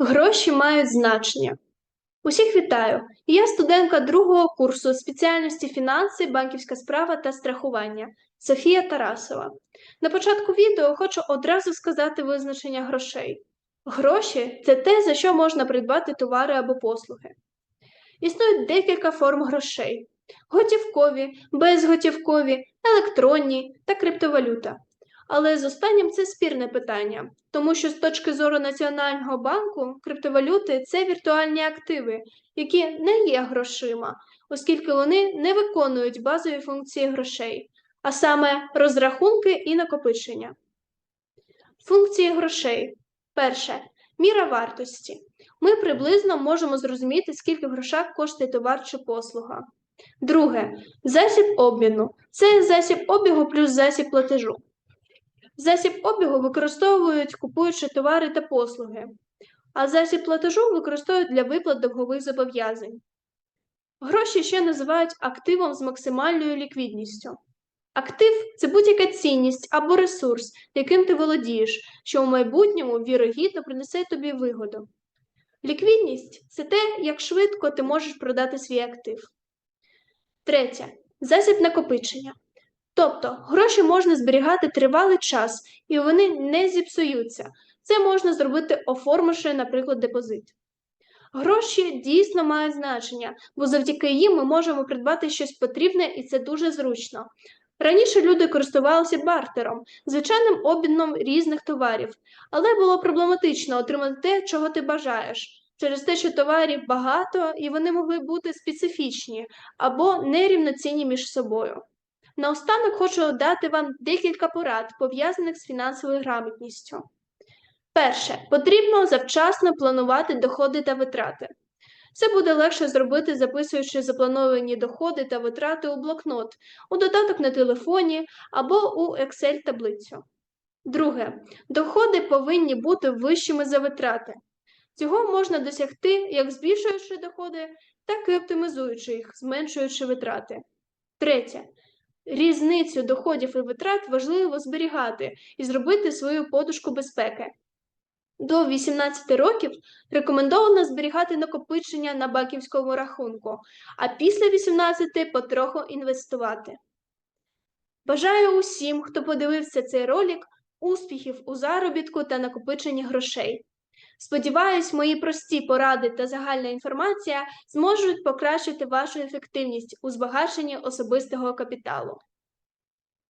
Гроші мають значення. Усіх вітаю! Я студентка другого курсу спеціальності фінанси, банківська справа та страхування Софія Тарасова. На початку відео хочу одразу сказати визначення грошей. Гроші це те, за що можна придбати товари або послуги. Існують декілька форм грошей: готівкові, безготівкові, електронні та криптовалюта. Але з останнім це спірне питання, тому що з точки зору Національного банку криптовалюти це віртуальні активи, які не є грошима, оскільки вони не виконують базові функції грошей, а саме розрахунки і накопичення. Функції грошей. Перше. Міра вартості. Ми приблизно можемо зрозуміти, скільки в грошах коштує товар чи послуга. Друге. Засіб обміну. Це засіб обігу плюс засіб платежу. Засіб обігу використовують, купуючи товари та послуги, а засіб платежу використовують для виплат довгових зобов'язань. Гроші ще називають активом з максимальною ліквідністю. Актив це будь-яка цінність або ресурс, яким ти володієш, що у майбутньому вірогідно принесе тобі вигоду. Ліквідність це те, як швидко ти можеш продати свій актив. Третє засіб накопичення. Тобто гроші можна зберігати тривалий час і вони не зіпсуються. Це можна зробити, оформивши, наприклад, депозит. Гроші дійсно мають значення, бо завдяки їм ми можемо придбати щось потрібне і це дуже зручно. Раніше люди користувалися бартером, звичайним обміном різних товарів, але було проблематично отримати те, чого ти бажаєш, через те, що товарів багато і вони могли бути специфічні або нерівноцінні між собою. Наостанок хочу дати вам декілька порад, пов'язаних з фінансовою грамотністю. Перше, потрібно завчасно планувати доходи та витрати. Це буде легше зробити, записуючи заплановані доходи та витрати у блокнот, у додаток на телефоні або у Excel-таблицю. Друге, доходи повинні бути вищими за витрати. Цього можна досягти як збільшуючи доходи, так і оптимізуючи їх, зменшуючи витрати. Третє, Різницю доходів і витрат важливо зберігати і зробити свою подушку безпеки. До 18 років рекомендовано зберігати накопичення на банківському рахунку, а після 18 потроху інвестувати. Бажаю усім, хто подивився цей ролик, успіхів у заробітку та накопиченні грошей. Сподіваюсь, мої прості поради та загальна інформація зможуть покращити вашу ефективність у збагаченні особистого капіталу.